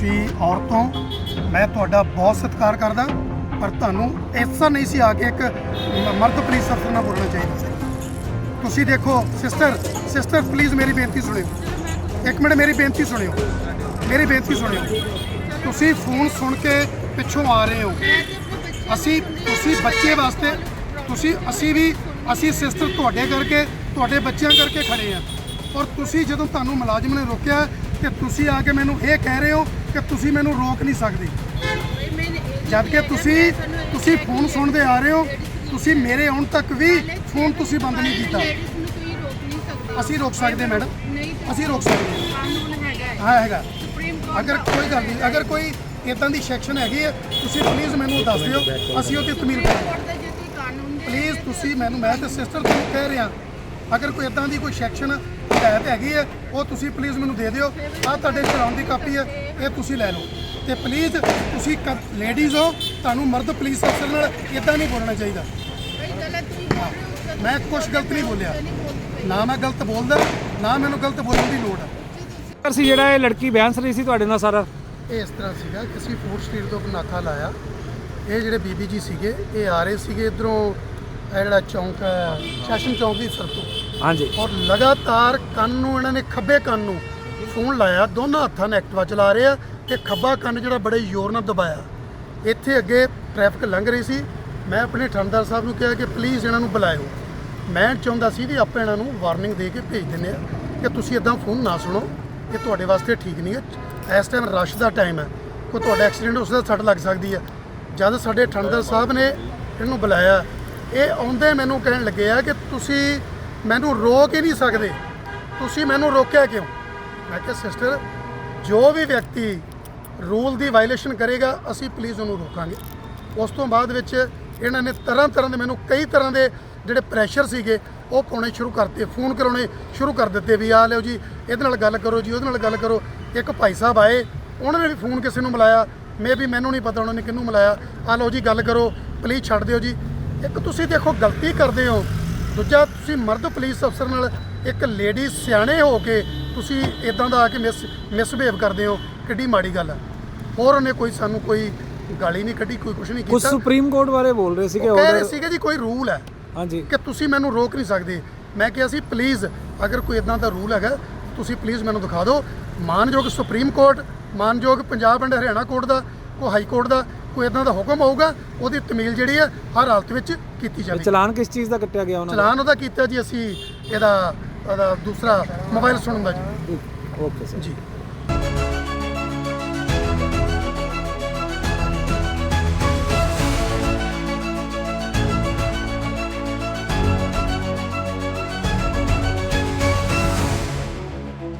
ਤੁਸੀਂ ਤੋਂ ਮੈਂ ਤੁਹਾਡਾ ਬਹੁਤ ਸਤਿਕਾਰ ਕਰਦਾ, ਪਰ ਤੁਹਾਨੂੰ ਐਸਾ ਨਹੀਂ ਸੀ ਆ ਕੇ ਇੱਕ ਮਰਦ ਪੁਲਿਸ ਅਫਸਰ ਨਾਲ ਬੋਲਣਾ ਚਾਹੀਦਾ ਸੀ। ਤੁਸੀਂ ਦੇਖੋ ਸਿਸਟਰ ਸਿਸਟਰ ਪਲੀਜ਼ ਮੇਰੀ ਬੇਨਤੀ ਸੁਣਿਓ। ਇੱਕ ਮਿੰਟ, ਮੇਰੀ ਬੇਨਤੀ ਸੁਣਿਓ। ਮੇਰੀ ਬੇਨਤੀ ਸੁਣਿਓ। ਤੁਸੀਂ ਫੋਨ ਸੁਣ ਕੇ ਪਿੱਛੋਂ ਆ ਰਹੇ ਹੋ। ਅਸੀਂ, ਤੁਸੀਂ ਬੱਚੇ ਵਾਸਤੇ, ਤੁਸੀਂ, ਅਸੀਂ ਵੀ, ਅਸੀਂ ਸਿਸਟਰ ਤੁਹਾਡੇ ਕਰਕੇ, ਤੁਹਾਡੇ ਬੱਚਿਆਂ ਕਰਕੇ ਖੜੇ ਆ ਔਰ ਤੁਸੀਂ ਜਦੋਂ ਤੁਹਾਨੂੰ ਮੁਲਾਜ਼ਮ ਨੇ ਰੋਕਿਆ ਕਿ ਤੁਸੀਂ ਆ ਕੇ ਮੈਨੂੰ ਇਹ ਕਹਿ ਰਹੇ ਹੋ ਕਿ ਤੁਸੀਂ ਮੈਨੂੰ ਰੋਕ ਨਹੀਂ ਸਕਦੇ। ਜਦ ਕਿ ਤੁਸੀਂ ਤੁਸੀਂ ਫੋਨ ਸੁਣਦੇ ਆ ਰਹੇ ਹੋ। ਤੁਸੀਂ ਮੇਰੇ ਆਉਣ ਤੱਕ ਵੀ ਫੋਨ ਤੁਸੀਂ ਬੰਦ ਨਹੀਂ ਕੀਤਾ। ਅਸੀਂ ਰੋਕ ਸਕਦੇ ਮੈਡਮ। ਅਸੀਂ ਰੋਕ ਸਕਦੇ। ਹਾਂ। ਹੈਗਾ। ਅਗਰ ਕੋਈ ਗੱਲ ਨਹੀਂ ਅਗਰ ਕੋਈ ਇਦਾਂ ਦੀ ਸੈਕਸ਼ਨ ਹੈਗੀ ਹੈ ਤੁਸੀਂ ਪਲੀਜ਼ ਮੈਨੂੰ ਦੱਸ ਦਿਓ। ਅਸੀਂ ਉਹ ਤੇ ਤਮੀਲ ਕਰਾਂਗੇ। ਪਲੀਜ਼ ਤੁਸੀਂ ਮੈਨੂੰ ਮੈਂ ਤੇ ਸਿਸਟਰ ਤੁਹਾਨੂੰ ਕਹਿ ਰਿਹਾ। ਅਗਰ ਕੋਈ ਇਦਾਂ ਦੀ ਕੋਈ ਸੈਕਸ਼ਨ ਹਦਾਇਤ ਹੈਗੀ ਹੈ ਉਹ ਤੁਸੀਂ ਪਲੀਜ਼ ਮੈਨੂੰ ਦੇ ਦਿਓ। ਆ ਤੁਹਾਡੇ ਚਲਾਉਣ ਦੀ ਕਾਪੀ ਹੈ ਇਹ ਤੁਸੀਂ ਲੈ ਲਓ। ਤੇ ਪਲੀਜ਼ ਤੁਸੀਂ ਲੇਡੀਜ਼ ਹੋ ਤੁਹਾਨੂੰ ਮਰਦ ਪੁਲਿਸ ਅਫਸਰ ਨਾਲ ਇਦਾਂ ਨਹੀਂ ਬੋਲਣਾ ਚਾਹੀਦਾ। ਮੈਂ ਕੁਝ ਗਲਤ ਨਹੀਂ ਬੋਲਿਆ। ਨਾ ਮੈਂ ਗਲਤ ਬੋਲਦਾ ਨਾ ਮੈਨੂੰ ਗਲਤ ਬੋਲਣ ਦੀ ਲੋੜ ਹੈ। ਸੀ ਜਿਹੜਾ ਇਹ ਲੜਕੀ ਬਿਆਨ ਰਹੀ ਸੀ ਤੁਹਾਡੇ ਨਾਲ ਸਾਰਾ? ਇਹ ਇਸ ਤਰ੍ਹਾਂ ਸੀਗਾ ਕਿ ਅਸੀਂ ਫੂਡ ਸਟਰੀਟ ਤੋਂ ਨਾਕਾ ਲਾਇਆ। ਇਹ ਜਿਹੜੇ ਬੀਬੀ ਜੀ ਸੀਗੇ ਇਹ ਆ ਰਹੇ ਸੀਗੇ ਇਧਰੋਂ ਇਹ ਜਿਹੜਾ ਚੌਂਕ ਹੈ ਸੈਸ਼ਨ ਚੌਂਕ ਦੀ ਸਰਤੋਂ ਹਾਂਜੀ। ਔਰ ਲਗਾਤਾਰ ਕੰਨ ਨੂੰ, ਇਹਨਾਂ ਨੇ ਖੱਬੇ ਕੰਨ ਨੂੰ ਫੋਨ ਲਾਇਆ, ਦੋਨਾਂ ਹੱਥਾਂ ਨਾਲ ਐਕਟਿਵਾ ਚਲਾ ਰਹੇ ਆ ਤੇ ਖੱਬਾ ਕੰਨ ਜਿਹੜਾ ਬੜੇ ਜ਼ੋਰ ਨਾਲ ਦਬਾਇਆ। ਇੱਥੇ ਅੱਗੇ ਟ੍ਰੈਫਿਕ ਲੰਘ ਰਹੀ ਸੀ। ਮੈਂ ਆਪਣੇ ਠੰਡਾਰ ਸਾਹਿਬ ਨੂੰ ਕਿਹਾ ਕਿ ਪਲੀਜ਼ ਇਹਨਾਂ ਨੂੰ ਬੁਲਾਇਓ। ਮੈਂ ਚਾਹੁੰਦਾ ਸੀ ਵੀ ਆਪਾਂ ਇਹਨਾਂ ਨੂੰ ਵਾਰਨਿੰਗ ਦੇ ਕੇ ਭੇਜ ਦਿੰਦੇ ਆ ਕਿ ਤੁਸੀਂ ਇਦਾਂ ਫੋਨ ਨਾ ਸੁਣੋ ਇਹ ਤੁਹਾਡੇ ਵਾਸਤੇ ਠੀਕ ਨਹੀਂ ਹੈ। ਇਸ ਟਾਈਮ ਰਸ਼ ਦਾ ਟਾਈਮ ਹੈ। ਕੋਈ ਤੁਹਾਡਾ ਐਕਸੀਡੈਂਟ ਉਸ ਦਾ ਸੱਟ ਲੱਗ ਸਕਦੀ ਹੈ। ਜਦ ਸਾਡੇ ਠੰਡਾਰ ਸਾਹਿਬ ਨੇ ਇਹਨੂੰ ਬੁਲਾਇਆ, ਇਹ ਆਉਂਦੇ ਮੈਨੂੰ ਕਹਿਣ ਲੱਗੇ ਆ ਕਿ ਤੁਸੀਂ ਮੈਨੂੰ ਰੋਕ ਹੀ ਨਹੀਂ ਸਕਦੇ। ਤੁਸੀਂ ਮੈਨੂੰ ਰੋਕਿਆ ਕਿਉਂ? ਮੈਂ ਕਿਹਾ, ਸਿਸਟਰ, ਜੋ ਵੀ ਵਿਅਕਤੀ ਰੂਲ ਦੀ ਵਾਇਲੇਸ਼ਨ ਕਰੇਗਾ, ਅਸੀਂ ਪਲੀਜ਼ ਉਹਨੂੰ ਰੋਕਾਂਗੇ। ਉਸ ਤੋਂ ਬਾਅਦ ਵਿੱਚ ਇਹਨਾਂ ਨੇ ਤਰ੍ਹਾਂ ਤਰ੍ਹਾਂ ਦੇ ਮੈਨੂੰ ਕਈ ਤਰ੍ਹਾਂ ਦੇ ਜਿਹੜੇ ਪ੍ਰੈਸ਼ਰ ਸੀਗੇ, ਉਹ ਪਾਉਣੇ ਸ਼ੁਰੂ ਕਰਤੇ, ਫੋਨ ਕਰਾਉਣੇ ਸ਼ੁਰੂ ਕਰ ਦਿੱਤੇ ਵੀ ਆ ਲਿਓ ਜੀ, ਇਹਦੇ ਨਾਲ ਗੱਲ ਕਰੋ ਜੀ, ਉਹਦੇ ਨਾਲ ਗੱਲ ਕਰੋ। ਇੱਕ ਭਾਈ ਸਾਹਿਬ ਆਏ, ਉਹਨਾਂ ਨੇ ਵੀ ਫੋਨ ਕਿਸੇ ਨੂੰ ਮਿਲਾਇਆ। ਮੇ ਵੀ, ਮੈਨੂੰ ਨਹੀਂ ਪਤਾ ਉਹਨਾਂ ਨੇ ਕਿਹਨੂੰ ਮਿਲਾਇਆ। ਆ ਲਓ ਜੀ, ਗੱਲ ਕਰੋ ਪਲੀਜ਼ ਛੱਡ ਦਿਓ ਜੀ। ਇੱਕ ਤੁਸੀਂ ਦੇਖੋ, ਗਲਤੀ ਕਰਦੇ ਹੋ। ਦੂਜਾ ਤੁਸੀਂ ਮਰਦ ਪੁਲਿਸ ਅਫਸਰ ਨਾਲ ਇੱਕ ਲੇਡੀ ਸਿਆਣੇ ਹੋ ਕੇ ਤੁਸੀਂ ਇਦਾਂ ਦਾ ਆ ਕੇ ਮਿਸ ਮਿਸਬਿਹੇਵ ਕਰਦੇ ਹੋ ਕਿੱਡੀ ਮਾੜੀ ਗੱਲ ਹੈ ਹੋਰ ਉਹਨੇ ਕੋਈ ਸਾਨੂੰ ਕੋਈ ਗਾਲੀ ਨਹੀਂ ਕੱਢੀ ਕੋਈ ਕੁਝ ਨਹੀਂ ਕੀਤਾ। ਸੁਪਰੀਮ ਕੋਰਟ ਬਾਰੇ ਬੋਲ ਰਹੇ ਸੀਗੇ ਉਹ ਕਹਿ ਰਹੇ ਸੀਗੇ ਜੀ ਕੋਈ ਰੂਲ ਹੈ ਹਾਂਜੀ। ਕਿ ਤੁਸੀਂ ਮੈਨੂੰ ਰੋਕ ਨਹੀਂ ਸਕਦੇ। ਮੈਂ ਕਿਹਾ ਸੀ ਪਲੀਜ਼ ਅਗਰ ਕੋਈ ਇਦਾਂ ਦਾ ਰੂਲ ਹੈਗਾ ਤੁਸੀਂ ਪਲੀਜ਼ ਮੈਨੂੰ ਦਿਖਾ ਦਿਓ। ਮਾਨਯੋਗ ਸੁਪਰੀਮ ਕੋਰਟ ਮਾਨਯੋਗ ਪੰਜਾਬ ਐਂਡ ਹਰਿਆਣਾ ਕੋਰਟ ਦਾ ਕੋਈ ਹਾਈ ਕੋਰਟ ਦਾ ਕੋਈ ਇਦਾਂ ਦਾ ਹੁਕਮ ਹੋਊਗਾ ਉਹਦੀ ਤਮੀਲ ਜਿਹੜੀ ਹੈ ਹਰ ਹਾਲਤ ਵਿੱਚ ਕੀਤੀ ਇਹ ਜਾਵੇ ਚਲਾਨ ਕਿਸ ਚੀਜ਼ ਦਾ ਕੱਟਿਆ ਗਿਆ ਉਹਨਾਂ ਦਾ? ਚਲਾਨ ਉਹਦਾ ਕੀਤਾ ਜੀ ਅਸੀਂ ਇਹਦਾ ਦੂਸਰਾ ਮੋਬਾਈਲ ਸੁਣਨ ਦਾ ਜੀ। Okay sir. ਜੀ।